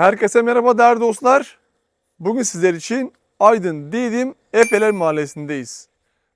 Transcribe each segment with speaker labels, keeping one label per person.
Speaker 1: Herkese merhaba değerli dostlar. Bugün sizler için Aydın Didim Efeler Mahallesi'ndeyiz.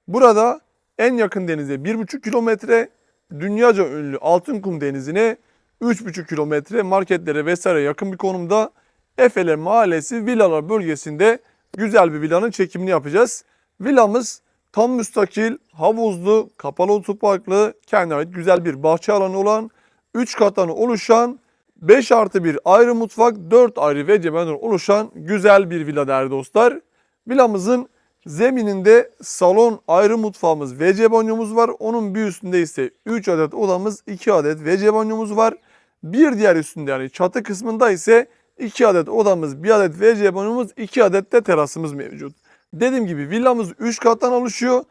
Speaker 1: Burada en yakın denize 1,5 kilometre, dünyaca ünlü Altınkum Denizi'ne 3,5 kilometre marketlere vesaire yakın bir konumda Efeler Mahallesi villalar bölgesinde güzel bir villanın çekimini yapacağız. Villamız tam müstakil, havuzlu, kapalı otoparklı, kendine ait güzel bir bahçe alanı olan 3 kattan oluşan 5 artı 1 ayrı mutfak, 4 ayrı ve cebenler oluşan güzel bir villa değerli dostlar. Villamızın zemininde salon ayrı mutfağımız WC banyomuz var. Onun bir üstünde ise 3 adet odamız, 2 adet WC banyomuz var. Bir diğer üstünde yani çatı kısmında ise 2 adet odamız, 1 adet WC banyomuz, 2 adet de terasımız mevcut. Dediğim gibi villamız 3 kattan oluşuyor.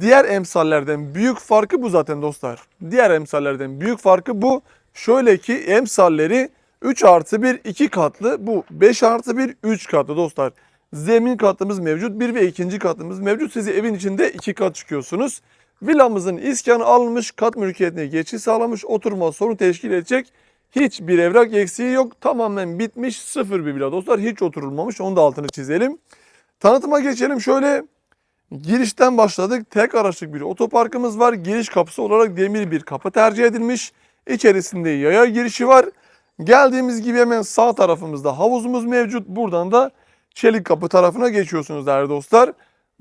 Speaker 1: Diğer emsallerden büyük farkı bu zaten dostlar. Diğer emsallerden büyük farkı bu. Şöyle ki emsalleri 3 artı 1 2 katlı. Bu 5 artı 1 3 katlı dostlar. Zemin katımız mevcut. Bir ve ikinci katımız mevcut. Sizi evin içinde iki kat çıkıyorsunuz. Villamızın iskanı alınmış, kat mülkiyetine geçiş sağlamış, oturma sorun teşkil edecek. Hiçbir evrak eksiği yok. Tamamen bitmiş sıfır bir villa dostlar. Hiç oturulmamış. Onu da altını çizelim. Tanıtıma geçelim. Şöyle girişten başladık. Tek araçlık bir otoparkımız var. Giriş kapısı olarak demir bir kapı tercih edilmiş. İçerisinde yaya girişi var. Geldiğimiz gibi hemen sağ tarafımızda havuzumuz mevcut. Buradan da çelik kapı tarafına geçiyorsunuz değerli dostlar.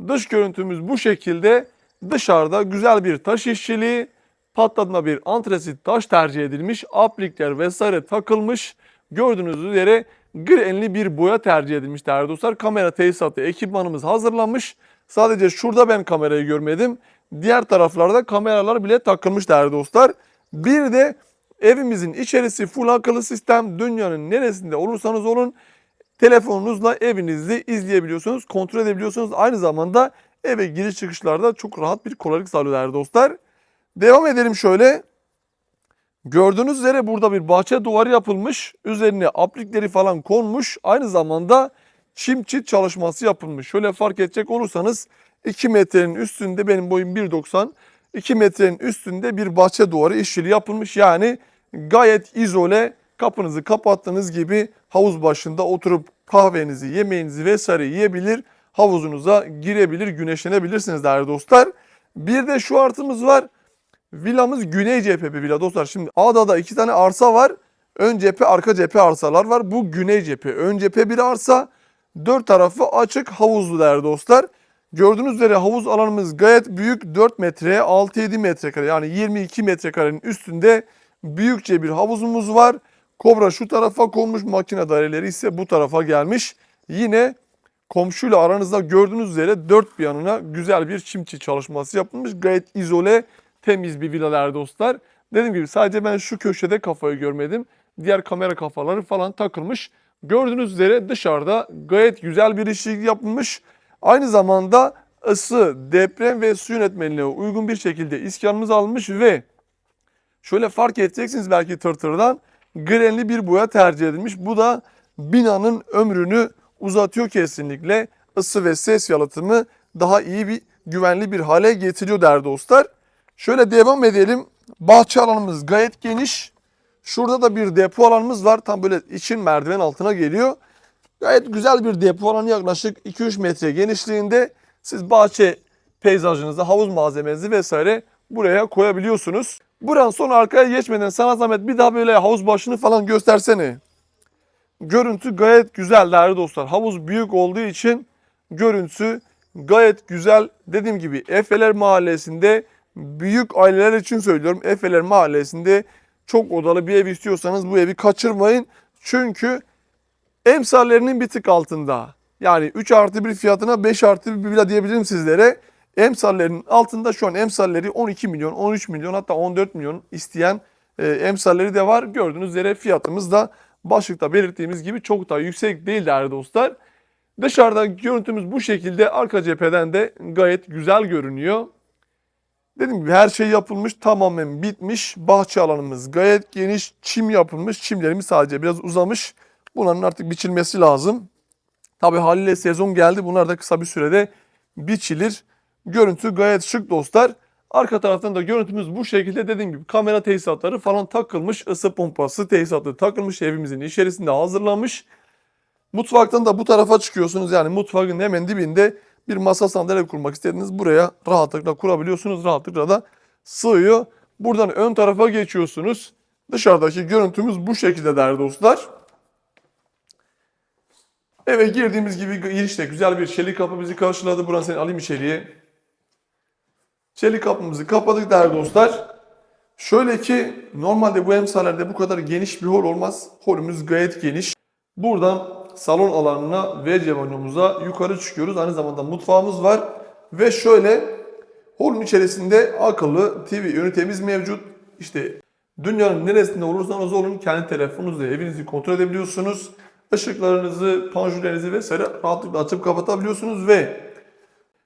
Speaker 1: Dış görüntümüz bu şekilde. Dışarıda güzel bir taş işçiliği, patlatma bir antresit taş tercih edilmiş. Aplikler vesaire takılmış. Gördüğünüz üzere grenli bir boya tercih edilmiş değerli dostlar. Kamera tesisatı ekipmanımız hazırlanmış. Sadece şurada ben kamerayı görmedim. Diğer taraflarda kameralar bile takılmış değerli dostlar. Bir de evimizin içerisi full akıllı sistem. Dünyanın neresinde olursanız olun telefonunuzla evinizi izleyebiliyorsunuz, kontrol edebiliyorsunuz. Aynı zamanda eve giriş çıkışlarda çok rahat bir kolaylık sağlıyor değerli dostlar. Devam edelim şöyle. Gördüğünüz üzere burada bir bahçe duvarı yapılmış. Üzerine aplikleri falan konmuş. Aynı zamanda çim çit çalışması yapılmış. Şöyle fark edecek olursanız 2 metrenin üstünde benim boyum 1.90. 2 metrenin üstünde bir bahçe duvarı işçiliği yapılmış. Yani gayet izole kapınızı kapattığınız gibi havuz başında oturup kahvenizi, yemeğinizi vesaire yiyebilir. Havuzunuza girebilir, güneşlenebilirsiniz değerli dostlar. Bir de şu artımız var. Villamız güney cephe bir villa dostlar. Şimdi Ağda'da iki tane arsa var. Ön cephe, arka cephe arsalar var. Bu güney cephe. Ön cephe bir arsa. Dört tarafı açık havuzlu değerli dostlar. Gördüğünüz üzere havuz alanımız gayet büyük. 4 metreye 6-7 metrekare yani 22 metrekarenin üstünde büyükçe bir havuzumuz var. Kobra şu tarafa konmuş makine daireleri ise bu tarafa gelmiş. Yine komşuyla aranızda gördüğünüz üzere dört bir yanına güzel bir çimçi çalışması yapılmış. Gayet izole, temiz bir villalar dostlar. Dediğim gibi sadece ben şu köşede kafayı görmedim. Diğer kamera kafaları falan takılmış. Gördüğünüz üzere dışarıda gayet güzel bir işçilik yapılmış. Aynı zamanda ısı, deprem ve su yönetmeliğine uygun bir şekilde iskanımız alınmış ve şöyle fark edeceksiniz belki tırtırdan grenli bir boya tercih edilmiş. Bu da binanın ömrünü uzatıyor kesinlikle. Isı ve ses yalıtımı daha iyi bir güvenli bir hale getiriyor değerli dostlar. Şöyle devam edelim. Bahçe alanımız gayet geniş. Şurada da bir depo alanımız var. Tam böyle için merdiven altına geliyor. Gayet güzel bir depo alanı yaklaşık 2-3 metre genişliğinde. Siz bahçe peyzajınızı, havuz malzemenizi vesaire buraya koyabiliyorsunuz. Buran son arkaya geçmeden sana zahmet bir daha böyle havuz başını falan göstersene. Görüntü gayet güzel değerli dostlar. Havuz büyük olduğu için görüntüsü gayet güzel. Dediğim gibi Efeler Mahallesi'nde büyük aileler için söylüyorum. Efeler Mahallesi'nde çok odalı bir ev istiyorsanız bu evi kaçırmayın. Çünkü emsallerinin bir tık altında. Yani 3 artı 1 fiyatına 5 artı 1 villa diyebilirim sizlere. Emsallerin altında şu an emsalleri 12 milyon, 13 milyon hatta 14 milyon isteyen e, emsalleri de var. Gördüğünüz üzere fiyatımız da başlıkta belirttiğimiz gibi çok da yüksek değil değerli dostlar. Dışarıda görüntümüz bu şekilde. Arka cepheden de gayet güzel görünüyor. Dediğim gibi her şey yapılmış, tamamen bitmiş. Bahçe alanımız gayet geniş, çim yapılmış. Çimlerimiz sadece biraz uzamış. Bunların artık biçilmesi lazım. Tabi haliyle sezon geldi. Bunlar da kısa bir sürede biçilir. Görüntü gayet şık dostlar. Arka taraftan da görüntümüz bu şekilde dediğim gibi kamera tesisatları falan takılmış. ısı pompası tesisatları takılmış evimizin içerisinde hazırlanmış. Mutfaktan da bu tarafa çıkıyorsunuz. Yani mutfağın hemen dibinde bir masa sandalye kurmak istediğiniz buraya rahatlıkla kurabiliyorsunuz. Rahatlıkla da sığıyor. Buradan ön tarafa geçiyorsunuz. Dışarıdaki görüntümüz bu şekilde değerli dostlar. Eve girdiğimiz gibi girişte güzel bir çelik kapı bizi karşıladı. Buradan seni alayım içeriye. Çelik kapımızı kapadık değerli dostlar. Şöyle ki normalde bu emsallerde bu kadar geniş bir hol olmaz. Holümüz gayet geniş. Buradan salon alanına ve cevanyumuza yukarı çıkıyoruz. Aynı zamanda mutfağımız var. Ve şöyle holün içerisinde akıllı TV ünitemiz mevcut. İşte dünyanın neresinde olursanız olun kendi telefonunuzla evinizi kontrol edebiliyorsunuz. Işıklarınızı, panjurlerinizi vesaire rahatlıkla açıp kapatabiliyorsunuz ve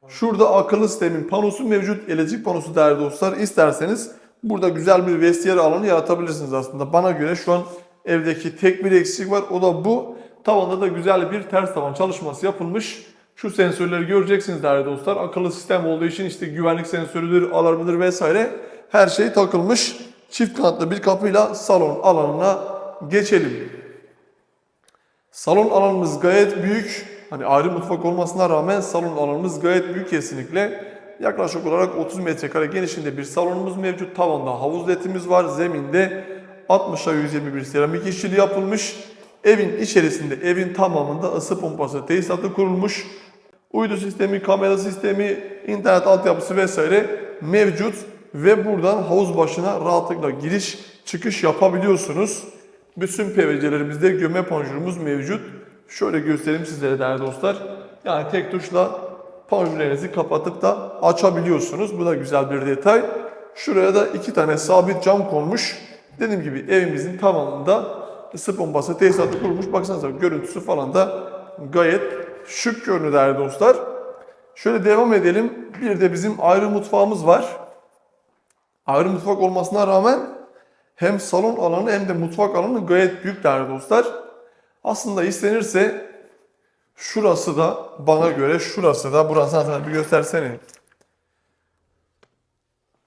Speaker 1: Şurada akıllı sistemin panosu mevcut. Elektrik panosu değerli dostlar. İsterseniz burada güzel bir vestiyer alanı yaratabilirsiniz aslında. Bana göre şu an evdeki tek bir eksik var. O da bu. Tavanda da güzel bir ters tavan çalışması yapılmış. Şu sensörleri göreceksiniz değerli dostlar. Akıllı sistem olduğu için işte güvenlik sensörüdür, alarmıdır vesaire her şey takılmış. Çift kanatlı bir kapıyla salon alanına geçelim. Salon alanımız gayet büyük. Hani ayrı mutfak olmasına rağmen salon alanımız gayet büyük kesinlikle. Yaklaşık olarak 30 metrekare genişliğinde bir salonumuz mevcut. Tavanda havuz ledimiz var. Zeminde 60'a 121 seramik işçiliği yapılmış. Evin içerisinde, evin tamamında ısı pompası tesisatı kurulmuş. Uydu sistemi, kamera sistemi, internet altyapısı vesaire mevcut. Ve buradan havuz başına rahatlıkla giriş çıkış yapabiliyorsunuz. Bütün PVC'lerimizde gömme panjurumuz mevcut. Şöyle göstereyim sizlere değerli dostlar. Yani tek tuşla panjurlarınızı kapatıp da açabiliyorsunuz. Bu da güzel bir detay. Şuraya da iki tane sabit cam konmuş. Dediğim gibi evimizin tamamında ısı pompası tesisatı kurulmuş. Baksanıza görüntüsü falan da gayet şık görünüyor değerli dostlar. Şöyle devam edelim. Bir de bizim ayrı mutfağımız var. Ayrı mutfak olmasına rağmen hem salon alanı hem de mutfak alanı gayet büyük değerli dostlar. Aslında istenirse şurası da bana göre şurası da burası sana bir göstersene.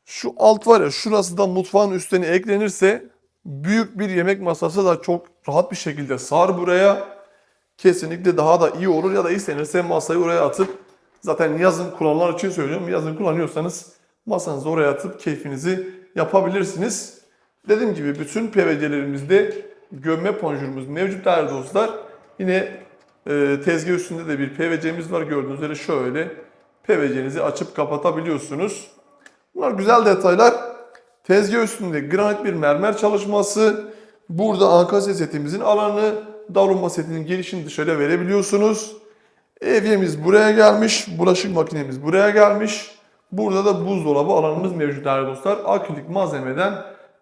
Speaker 1: Şu alt var ya şurası da mutfağın üstüne eklenirse büyük bir yemek masası da çok rahat bir şekilde sar buraya. Kesinlikle daha da iyi olur ya da istenirse masayı oraya atıp zaten yazın kullananlar için söylüyorum. Yazın kullanıyorsanız masanızı oraya atıp keyfinizi yapabilirsiniz. Dediğim gibi bütün PVC'lerimizde gömme panjurumuz mevcut değerli dostlar. Yine e, tezgah üstünde de bir PVC'miz var gördüğünüz üzere şöyle PVC'nizi açıp kapatabiliyorsunuz. Bunlar güzel detaylar. Tezgah üstünde granit bir mermer çalışması. Burada ankastre setimizin alanı, davranma setinin girişini dışarıya verebiliyorsunuz. Evyemiz buraya gelmiş, bulaşık makinemiz buraya gelmiş. Burada da buzdolabı alanımız mevcut değerli dostlar. Akrilik malzemeden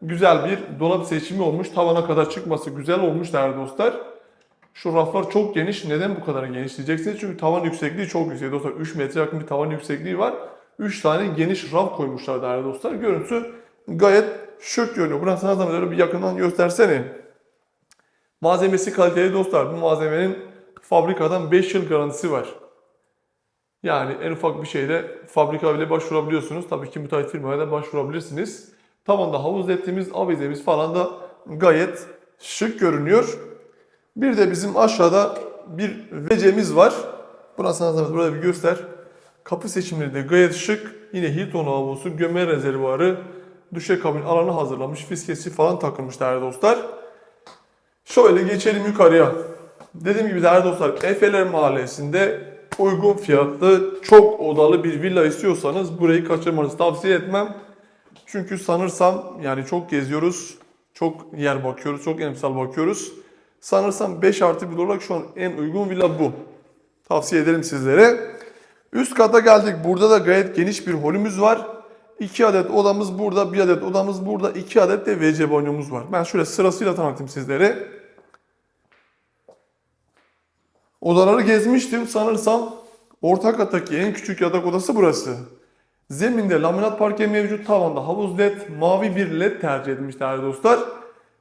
Speaker 1: güzel bir dolap seçimi olmuş. Tavana kadar çıkması güzel olmuş değerli dostlar. Şu raflar çok geniş. Neden bu kadar geniş diyeceksiniz. Çünkü tavan yüksekliği çok yüksek dostlar. 3 metre yakın bir tavan yüksekliği var. 3 tane geniş raf koymuşlar değerli dostlar. Görüntüsü gayet şık görünüyor. Buradan sana zahmet bir yakından göstersene. Malzemesi kaliteli dostlar. Bu malzemenin fabrikadan 5 yıl garantisi var. Yani en ufak bir şeyde fabrika bile başvurabiliyorsunuz. Tabii ki müteahhit firmaya da başvurabilirsiniz. Tavanda havuz ledimiz, avizemiz falan da gayet şık görünüyor. Bir de bizim aşağıda bir vecemiz var. Buna sana zahmet burada bir göster. Kapı seçimleri de gayet şık. Yine Hilton lavabosu, gömme rezervuarı, düşekabin alanı hazırlamış. Fiskesi falan takılmış değerli dostlar. Şöyle geçelim yukarıya. Dediğim gibi değerli dostlar Efeler Mahallesi'nde uygun fiyatlı çok odalı bir villa istiyorsanız burayı kaçırmanızı tavsiye etmem. Çünkü sanırsam yani çok geziyoruz, çok yer bakıyoruz, çok emsal bakıyoruz. Sanırsam 5 artı 1 olarak şu an en uygun villa bu. Tavsiye ederim sizlere. Üst kata geldik. Burada da gayet geniş bir holümüz var. 2 adet odamız burada, 1 adet odamız burada, 2 adet de WC banyomuz var. Ben şöyle sırasıyla tanıtayım sizlere. Odaları gezmiştim sanırsam orta kattaki en küçük yatak odası burası. Zeminde laminat parke mevcut, tavanda havuz led, mavi bir led tercih edilmiş değerli dostlar.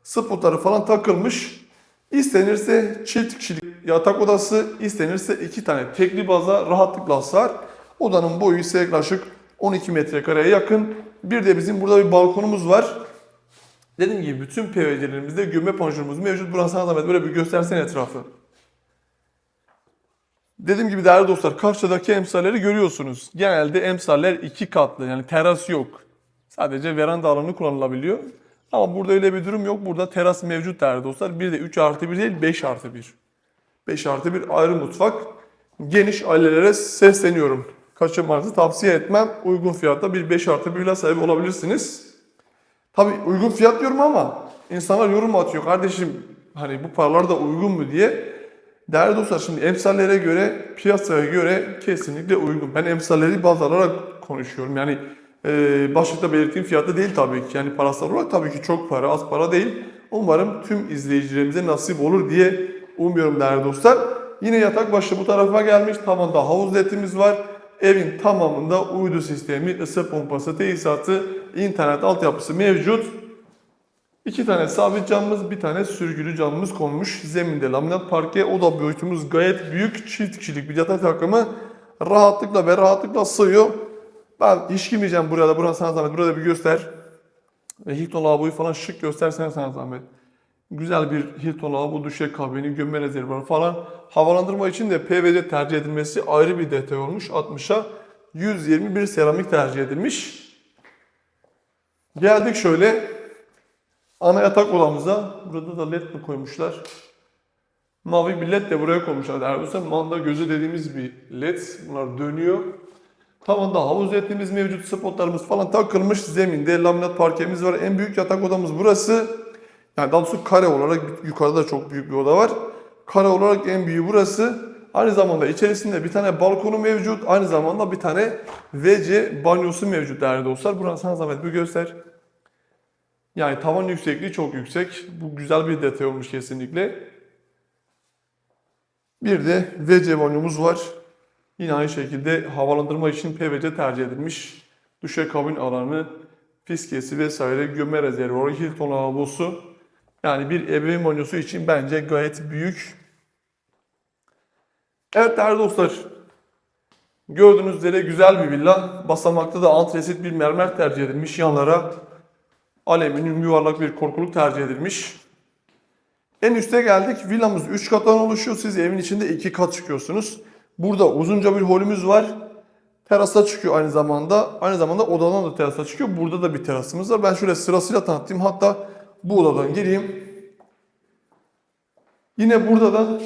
Speaker 1: Spotları falan takılmış. İstenirse çift kişilik yatak odası, istenirse iki tane tekli baza rahatlıkla sığar. Odanın boyu ise yaklaşık 12 metrekareye yakın. Bir de bizim burada bir balkonumuz var. Dediğim gibi bütün PVC'lerimizde gömme panjurumuz mevcut. Burası sana zahmet böyle bir göstersen etrafı. Dediğim gibi değerli dostlar karşıdaki emsalleri görüyorsunuz. Genelde emsaller iki katlı yani teras yok. Sadece veranda alanı kullanılabiliyor. Ama burada öyle bir durum yok. Burada teras mevcut değerli dostlar. Bir de 3 artı 1 değil 5 artı 1. 5 artı 1 ayrı mutfak. Geniş ailelere sesleniyorum. Kaçırmanızı tavsiye etmem. Uygun fiyatta bir 5 artı 1 ile sahip olabilirsiniz. Tabii uygun fiyat diyorum ama insanlar yorum atıyor. Kardeşim hani bu paralar da uygun mu diye. Değerli dostlar şimdi emsallere göre, piyasaya göre kesinlikle uygun. Ben emsalleri baz alarak konuşuyorum. Yani e, başlıkta belirttiğim fiyatta değil tabii ki. Yani parasal olarak tabii ki çok para, az para değil. Umarım tüm izleyicilerimize nasip olur diye umuyorum değerli dostlar. Yine yatak başı bu tarafa gelmiş. Tavanda havuz ledimiz var. Evin tamamında uydu sistemi, ısı pompası, tesisatı, internet altyapısı mevcut. İki tane sabit camımız, bir tane sürgülü camımız konmuş. Zeminde laminat parke, oda boyutumuz gayet büyük. Çift kişilik bir yatak takımı rahatlıkla ve rahatlıkla sığıyor. Ben hiç girmeyeceğim buraya da. Burası sana zahmet. Burada bir göster. Ve Hilton lavaboyu falan şık göstersene sana zahmet. Güzel bir Hilton lavabo, duşe kabini, gömme rezervuarı falan. Havalandırma için de PVC tercih edilmesi ayrı bir detay olmuş. 60'a 121 seramik tercih edilmiş. Geldik şöyle ana yatak odamıza. Burada da led mi koymuşlar? Mavi bir led de buraya koymuşlar. Erdoğan manda gözü dediğimiz bir led. Bunlar dönüyor. Tavanda havuz ledimiz mevcut, spotlarımız falan takılmış. Zeminde laminat parkemiz var. En büyük yatak odamız burası. Yani daha doğrusu kare olarak yukarıda da çok büyük bir oda var. Kare olarak en büyüğü burası. Aynı zamanda içerisinde bir tane balkonu mevcut. Aynı zamanda bir tane WC banyosu mevcut değerli dostlar. Burası sana zahmet bir göster. Yani tavan yüksekliği çok yüksek. Bu güzel bir detay olmuş kesinlikle. Bir de WC banyomuz var. Yine aynı şekilde havalandırma için PVC tercih edilmiş. Duşakabin alanı, fiskesi vesaire, gömme rezervuarı, Hilton lavabosu. Yani bir ebeveyn banyosu için bence gayet büyük. Evet değerli dostlar. Gördüğünüz üzere güzel bir villa. Basamakta da antresit bir mermer tercih edilmiş. Yanlara alüminyum yuvarlak bir korkuluk tercih edilmiş. En üste geldik. Villamız 3 kattan oluşuyor. Siz evin içinde 2 kat çıkıyorsunuz. Burada uzunca bir holümüz var. Terasa çıkıyor aynı zamanda. Aynı zamanda odadan da terasa çıkıyor. Burada da bir terasımız var. Ben şöyle sırasıyla tanıtayım. Hatta bu odadan gireyim. Yine burada da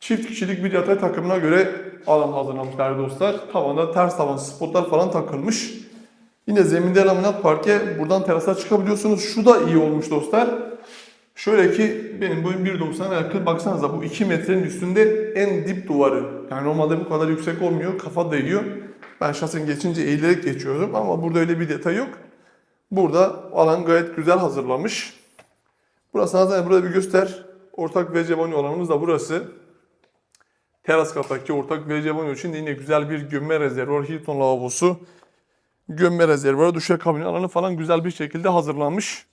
Speaker 1: çift kişilik bir yatay takımına göre alan hazırlamış değerli dostlar. Tavanda ters tavan spotlar falan takılmış. Yine zeminde laminat parke. Buradan terasa çıkabiliyorsunuz. Şu da iyi olmuş dostlar. Şöyle ki benim boyum 1.90'a yakın. Baksanıza bu 2 metrenin üstünde en dip duvarı. Yani normalde bu kadar yüksek olmuyor. Kafa değiyor. Ben şahsen geçince eğilerek geçiyorum ama burada öyle bir detay yok. Burada alan gayet güzel hazırlamış. Burası zaten burada bir göster. Ortak WC banyo alanımız da burası. Teras kattaki ortak WC banyo için yine güzel bir gömme rezervuar, Hilton lavabosu, gömme rezervuarı, duşakabin alanı falan güzel bir şekilde hazırlanmış.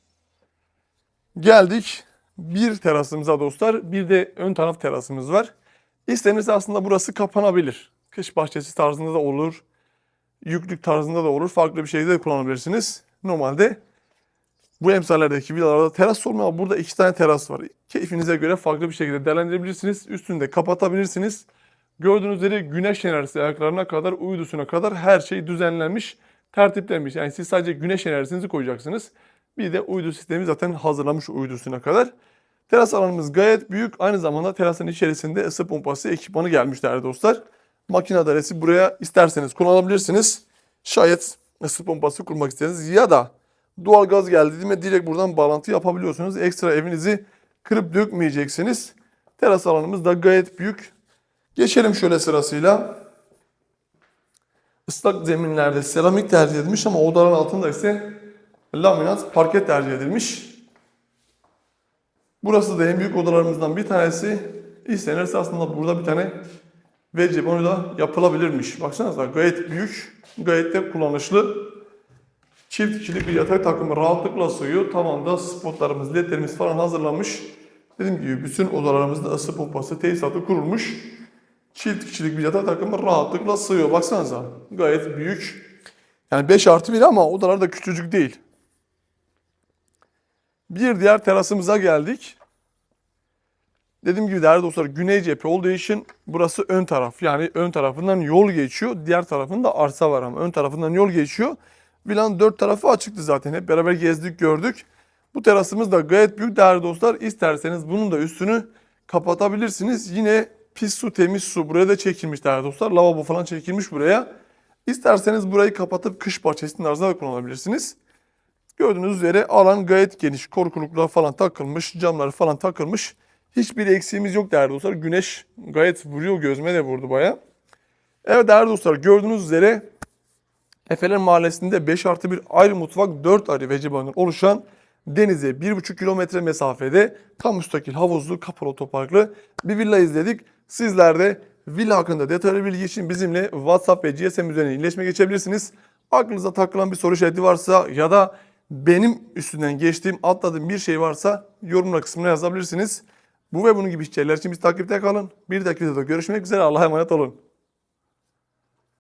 Speaker 1: Geldik bir terasımıza dostlar. Bir de ön taraf terasımız var. İstenirse aslında burası kapanabilir. Kış bahçesi tarzında da olur. Yüklük tarzında da olur. Farklı bir şekilde de kullanabilirsiniz. Normalde bu emsallerdeki villalarda teras olmuyor ama burada iki tane teras var. Keyfinize göre farklı bir şekilde değerlendirebilirsiniz. Üstünü de kapatabilirsiniz. Gördüğünüz üzere güneş enerjisi ayaklarına kadar, uydusuna kadar her şey düzenlenmiş, tertiplenmiş. Yani siz sadece güneş enerjisinizi koyacaksınız. Bir de uydu sistemi zaten hazırlamış uydusuna kadar. Teras alanımız gayet büyük. Aynı zamanda terasın içerisinde ısı pompası ekipmanı gelmiş değerli dostlar. Makine adresi buraya isterseniz kullanabilirsiniz. Şayet ısı pompası kurmak isterseniz ya da doğal gaz geldi mi direkt buradan bağlantı yapabiliyorsunuz. Ekstra evinizi kırıp dökmeyeceksiniz. Teras alanımız da gayet büyük. Geçelim şöyle sırasıyla. Islak zeminlerde seramik tercih edilmiş ama odaların altında ise laminat parke tercih edilmiş. Burası da en büyük odalarımızdan bir tanesi. İstenirse aslında burada bir tane WC banyo da yapılabilirmiş. Baksanıza gayet büyük, gayet de kullanışlı. Çift kişilik bir yatak takımı rahatlıkla sığıyor. Tavanda spotlarımız, ledlerimiz falan hazırlanmış. Dediğim gibi bütün odalarımızda ısı pompası, tesisatı kurulmuş. Çift kişilik bir yatak takımı rahatlıkla sığıyor. Baksanıza gayet büyük. Yani 5 artı 1 ama odalar da küçücük değil. Bir diğer terasımıza geldik. Dediğim gibi değerli dostlar güney cephe olduğu için burası ön taraf. Yani ön tarafından yol geçiyor. Diğer tarafında arsa var ama ön tarafından yol geçiyor. Villanın dört tarafı açıktı zaten. Hep beraber gezdik gördük. Bu terasımız da gayet büyük değerli dostlar. İsterseniz bunun da üstünü kapatabilirsiniz. Yine pis su temiz su buraya da çekilmiş değerli dostlar. Lavabo falan çekilmiş buraya. İsterseniz burayı kapatıp kış bahçesinin tarzına da kullanabilirsiniz. Gördüğünüz üzere alan gayet geniş. Korkuluklar falan takılmış, camlar falan takılmış. Hiçbir eksiğimiz yok değerli dostlar. Güneş gayet vuruyor gözüme de vurdu baya. Evet değerli dostlar gördüğünüz üzere Efeler Mahallesi'nde 5 artı 1 ayrı mutfak 4 ayrı vecibanın oluşan denize 1,5 kilometre mesafede tam müstakil havuzlu kapalı otoparklı bir villa izledik. Sizler de villa hakkında detaylı bilgi için bizimle WhatsApp ve GSM üzerinden iletişime geçebilirsiniz. Aklınıza takılan bir soru işareti varsa ya da benim üstünden geçtiğim, atladığım bir şey varsa yorumlar kısmına yazabilirsiniz. Bu ve bunun gibi içerikler için biz takipte kalın. Bir dahaki videoda görüşmek üzere. Allah'a emanet olun.